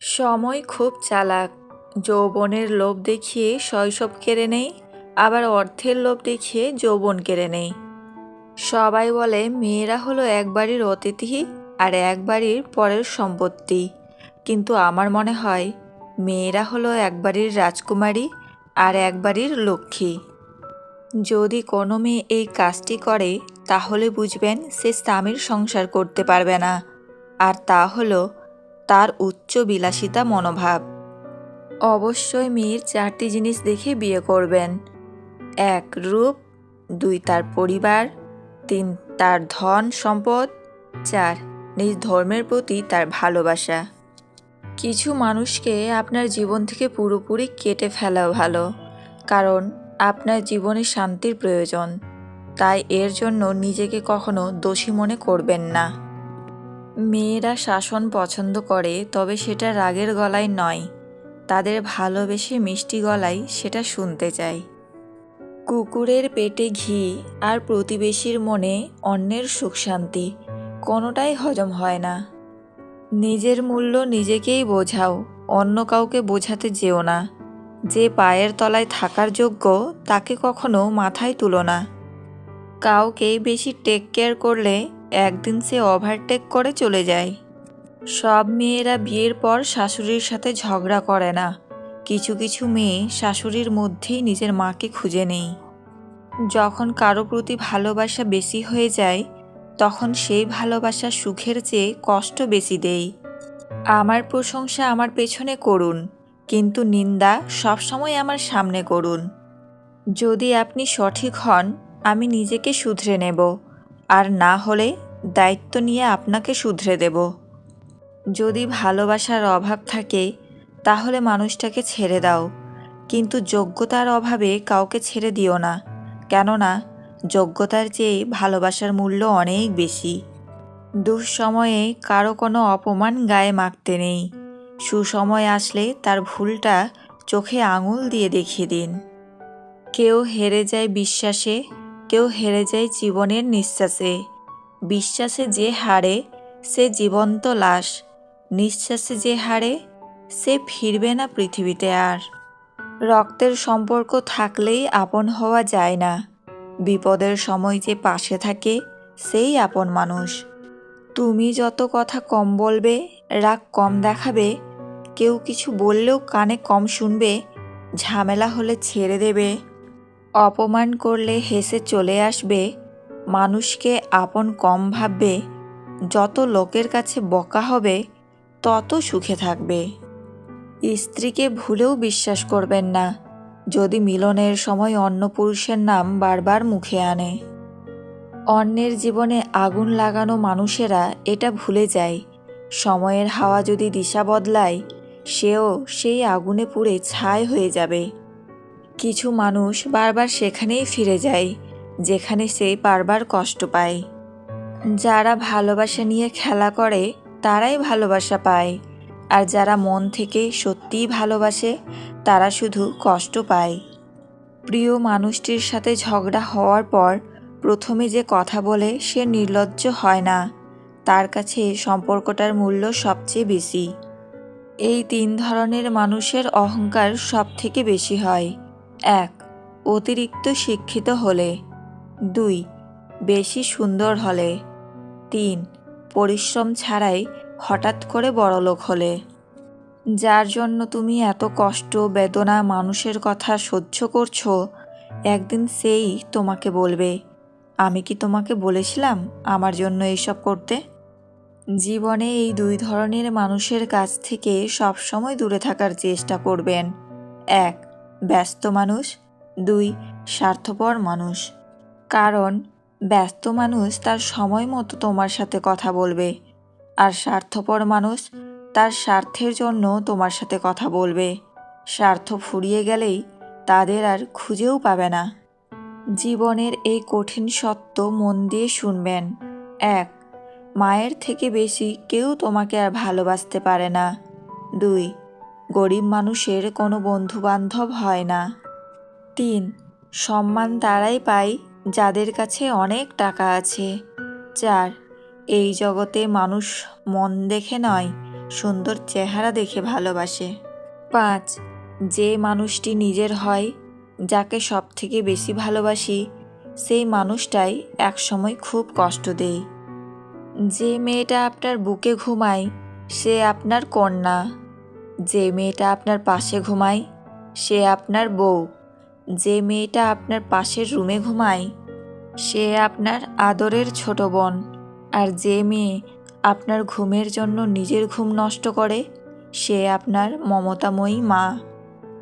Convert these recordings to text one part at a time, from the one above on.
সময় খুব চালাক। যৌবনের লোভ দেখিয়ে শৈশব কেড়ে নেই, আবার অর্থের লোভ দেখিয়ে যৌবন কেড়ে নেই। সবাই বলে, মেয়েরা হলো এক বাড়ির অতিথি আর এক বাড়ির পরের সম্পত্তি। কিন্তু আমার মনে হয়, মেয়েরা হলো এক বাড়ির রাজকুমারী আর এক বাড়ির লক্ষ্মী। যদি কোনো মেয়ে এই কাজটি করে, তাহলে বুঝবেন সে স্বামীর সংসার করতে পারবে না। আর তা হলো তার উচ্চ বিলাসিতা মনোভাব। অবশ্যই মেয়ের চারটি জিনিস দেখে বিয়ে করবেন। এক, রূপ, দুই, তার পরিবার, তিন, তার ধন সম্পদ, চার, নিজ ধর্মের প্রতি তার ভালোবাসা। কিছু মানুষকে আপনার জীবন থেকে পুরোপুরি কেটে ফেলা ভালো, কারণ আপনার জীবনে শান্তির প্রয়োজন। তাই এর জন্য নিজেকে কখনো দোষী মনে করবেন না। মেয়েরা শাসন পছন্দ করে, তবে সেটা রাগের গলায় নয়। তাদের ভালোবেসে মিষ্টি গলায় সেটা শুনতে চায়। কুকুরের পেটে ঘি আর প্রতিবেশীর মনে অন্যের সুখ শান্তি কোনোটাই হজম হয় না। নিজের মূল্য নিজেকেই বোঝাও, অন্য কাউকে বোঝাতে যেও না। যে পায়ের তলায় থাকার যোগ্য, তাকে কখনো মাথায় তুলো না। কাউকে বেশি টেক কেয়ার করলে একদিন সে ওভারটেক করে চলে যায়। সব মেয়েরা বিয়ের পর শাশুড়ির সাথে ঝগড়া করে না। কিছু কিছু মেয়ে শাশুড়ির মধ্যেই নিজের মাকে খুঁজে নেই। যখন কারও প্রতি ভালোবাসা বেশি হয়ে যায়, তখন সেই ভালোবাসা সুখের চেয়ে কষ্ট বেশি দেই। আমার প্রশংসা আমার পেছনে করুন, কিন্তু নিন্দা সবসময় আমার সামনে করুন। যদি আপনি সঠিক হন, আমি নিজেকে শুধরে নেব। আর না হলে দায়িত্ব নিয়ে আপনাকে শুধরে দেব। যদি ভালোবাসার অভাব থাকে, তাহলে মানুষটাকে ছেড়ে দাও। কিন্তু যোগ্যতার অভাবে কাউকে ছেড়ে দিও না। কেননা, যোগ্যতার চেয়ে ভালোবাসার মূল্য অনেক বেশি। দুঃসময়ে কারও কোনো অপমান গায়ে মাখতে নেই। সুসময় আসলে তার ভুলটা চোখে আঙুল দিয়ে দেখিয়ে দিন। কেউ হেরে যায় বিশ্বাসে কেউ হেরে যায় জীবনের নিঃশ্বাসে। বিশ্বাসে যে হারে, সে জীবন্ত লাশ। নিঃশ্বাসে যে হারে, সে ফিরবে না পৃথিবীতে আর। রক্তের সম্পর্ক থাকলেই আপন হওয়া যায় না। বিপদের সময় যে পাশে থাকে, সেই আপন মানুষ। তুমি যত কথা কম বলবে, রাগ কম দেখাবে, কেউ কিছু বললেও কানে কম শুনবে, ঝামেলা হলে ছেড়ে দেবে। অপমান করলে হেসে চলে আসবে, মানুষকে আপন কম ভাববে, যত লোকের কাছে বকা হবে, তত সুখে থাকবে। স্ত্রীকে ভুলেও বিশ্বাস করবেন না, যদি মিলনের সময় অন্য পুরুষের নাম বারবার মুখে আনে। অন্যের জীবনে আগুন লাগানো মানুষেরা এটা ভুলে যায়, সময়ের হাওয়া যদি দিশা বদলায়, সেও সেই আগুনে পুড়ে ছাই হয়ে যাবে। কিছু মানুষ বারবার সেখানেই ফিরে যায়, যেখানে সে বারবার কষ্ট পায়। যারা ভালোবাসা নিয়ে খেলা করে, তারাই ভালোবাসা পায়। আর যারা মন থেকে সত্যিই ভালোবাসে, তারা শুধু কষ্ট পায়। প্রিয় মানুষটির সাথে ঝগড়া হওয়ার পর, প্রথমে যে কথা বলে সে নির্লজ্জ হয় না। তার কাছে সম্পর্কটার মূল্য সবচেয়ে বেশি। এই তিন ধরনের মানুষের অহংকার সব থেকে বেশি হয়। এক, অতিরিক্ত শিক্ষিত হলে। দুই, বেশি সুন্দর হলে। তিন, পরিশ্রম ছাড়াই হঠাৎ করে বড়লোক হলে। যার জন্য তুমি এত কষ্ট, বেদনা মানুষের কথা সহ্য করছ, একদিন সেই তোমাকে বলবে, আমি কি তোমাকে বলেছিলাম আমার জন্য এইসব করতে? জীবনে এই দুই ধরনের মানুষের কাছ থেকে সবসময় দূরে থাকার চেষ্টা করবেন। এক ব্যস্ত মানুষ। দুই, স্বার্থপর মানুষ। কারণ, ব্যস্ত মানুষ তার সময় মতো তোমার সাথে কথা বলবে। আর স্বার্থপর মানুষ তার স্বার্থের জন্য তোমার সাথে কথা বলবে। স্বার্থ ফুরিয়ে গেলেই তাদের আর খুঁজেও পাবে না। জীবনের এই কঠিন সত্য মন দিয়ে শুনবেন। এক, মায়ের থেকে বেশি কেউ তোমাকে আর ভালোবাসতে পারে না। দুই গরিব মানুষের কোনো বন্ধু বান্ধব হয় না। তিন, সম্মান তারাই পায় যাদের কাছে অনেক টাকা আছে। চার, এই জগতে মানুষ মন দেখে নয়, সুন্দর চেহারা দেখে ভালোবাসে। পাঁচ, যে মানুষটি নিজের হয়, যাকে সব থেকে বেশি ভালোবাসি, সেই মানুষটাই একসময় খুব কষ্ট দেয়। যে মেয়েটা আপনার বুকে ঘুমায়, সে আপনার কন্যা। যে মেয়েটা আপনার পাশে ঘুমায়, সে আপনার বউ। যে মেয়েটা আপনার পাশের রুমে ঘুমায়, সে আপনার আদরের ছোট বোন। আর যে মেয়ে আপনার ঘুমের জন্য নিজের ঘুম নষ্ট করে, সে আপনার মমতাময়ী মা।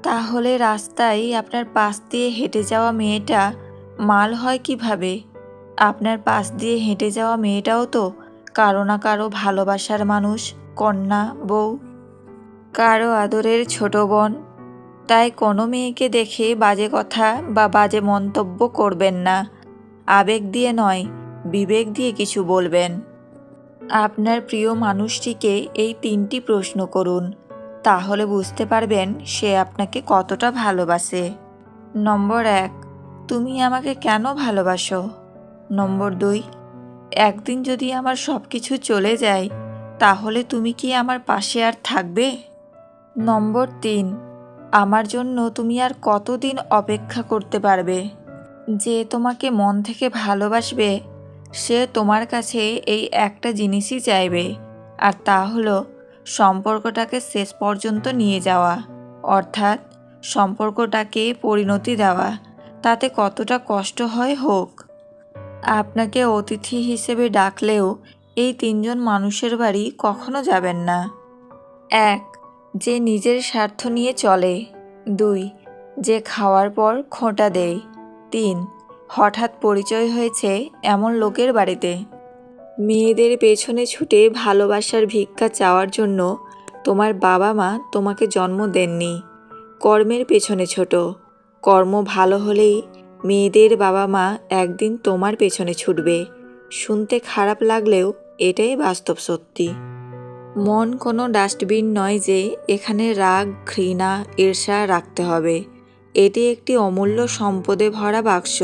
তাহলে রাস্তায় আপনার পাশ দিয়ে হেঁটে যাওয়া মেয়েটা মাল হয় কীভাবে? আপনার পাশ দিয়ে হেঁটে যাওয়া মেয়েটাও তো কারও না কারও ভালোবাসার মানুষ, কন্যা, বউ। কারও আদরের ছোট বোন। তাই কোনো মেয়েকে দেখে বাজে কথা বা বাজে মন্তব্য করবেন না। আবেগ দিয়ে নয়, বিবেক দিয়ে কিছু বলবেন। আপনার প্রিয় মানুষটিকে এই তিনটি প্রশ্ন করুন, তাহলে বুঝতে পারবেন সে আপনাকে কতটা ভালোবাসে। নম্বর এক, তুমি আমাকে কেন ভালোবাসো? নম্বর দুই, একদিন যদি আমার সব কিছু চলে যায়, তাহলে তুমি কি আমার পাশে আর থাকবে? নম্বর তিন, আমার জন্য তুমি আর কতদিন অপেক্ষা করতে পারবে? যে তোমাকে মন থেকে ভালোবাসবে, সে তোমার কাছে এই একটা জিনিসই চাইবে, আর তা হলো সম্পর্কটাকে শেষ পর্যন্ত নিয়ে যাওয়া, অর্থাৎ সম্পর্কটাকে পরিণতি দেওয়া, তাতে কতটা কষ্ট হয় হোক। আপনাকে অতিথি হিসেবে ডাকলেও এই তিনজন মানুষের বাড়ি কখনো যাবেন না। এক যে নিজের স্বার্থ নিয়ে চলে। দুই, যে খাওয়ার পর খোঁটা দেয়। তিন, হঠাৎ পরিচয় হয়েছে এমন লোকের বাড়িতে। মেয়েদের পেছনে ছুটে ভালোবাসার ভিক্ষা চাওয়ার জন্য তোমার বাবা মা তোমাকে জন্ম দেননি। কর্মের পেছনে ছোট। কর্ম ভালো হলেই মেয়েদের বাবা মা একদিন তোমার পেছনে ছুটবে। শুনতে খারাপ লাগলেও এটাই বাস্তব সত্যি। মন কোনো ডাস্টবিন নয় যে এখানে রাগ, ঘৃণা, ঈর্ষা রাখতে হবে। এটি একটি অমূল্য সম্পদে ভরা বাক্স,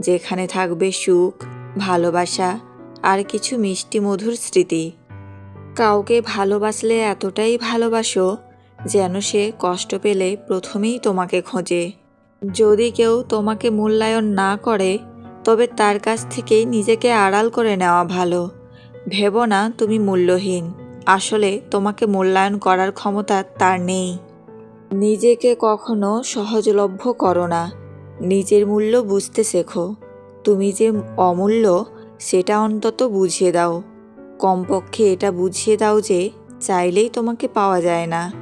যেখানে থাকবে সুখ, ভালোবাসা আর কিছু মিষ্টি মধুর স্মৃতি। কাউকে ভালোবাসলে এতটাই ভালোবাসো যেন সে কষ্ট পেলে প্রথমেই তোমাকে খোঁজে। যদি কেউ তোমাকে মূল্যায়ন না করে, তবে তার কাছ থেকেই নিজেকে আড়াল করে নেওয়া ভালো। ভেবো না তুমি মূল্যহীন। আসলে তোমাকে মূল্যায়ন করার ক্ষমতা তার নেই। নিজেকে কখনো সহজলভ্য করো না। নিজের মূল্য বুঝতে শেখো। তুমি যে অমূল্য, সেটা অন্তত বুঝিয়ে দাও। কমপক্ষে এটা বুঝিয়ে দাও যে চাইলেই তোমাকে পাওয়া যায় না।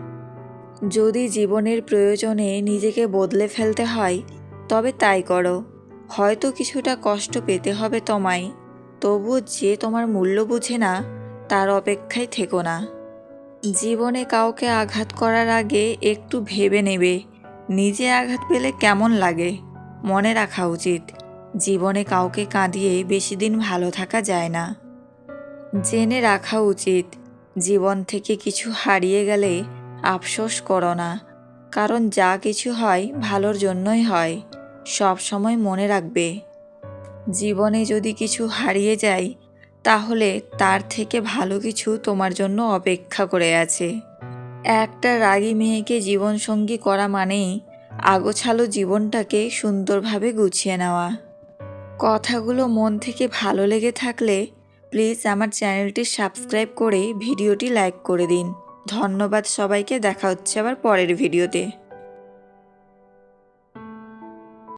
যদি জীবনের প্রয়োজনে নিজেকে বদলে ফেলতে হয়, তবে তাই করো। হয়তো কিছুটা কষ্ট পেতে হবে তোমায়। তবুও যে তোমার মূল্য বুঝে না তার অপেক্ষায় থেকো না। জীবনে কাউকে আঘাত করার আগে একটু ভেবে নেবে, নিজে আঘাত পেলে কেমন লাগে? মনে রাখা উচিত, জীবনে কাউকে কাঁদিয়ে বেশি দিন ভালো থাকা যায় না। জেনে রাখা উচিত, জীবন থেকে কিছু হারিয়ে গেলে আফসোস করো না, কারণ যা কিছু হয় ভালোর জন্যই হয় সব সময় মনে রাখবে। জীবনে যদি কিছু হারিয়ে যায় তাহলে তার থেকে ভালো কিছু তোমার জন্য অপেক্ষা করে আছে। একটা রাগী মেয়েকে জীবনসঙ্গী করা মানেই আগোছালো জীবনটাকে সুন্দরভাবে গুছিয়ে নেওয়া। কথাগুলো মন থেকে ভালো লেগে থাকলে প্লিজ আমার চ্যানেলটি সাবস্ক্রাইব করে ভিডিওটি লাইক করে দিন। ধন্যবাদ সবাইকে, দেখা হচ্ছে আবার পরের ভিডিওতে।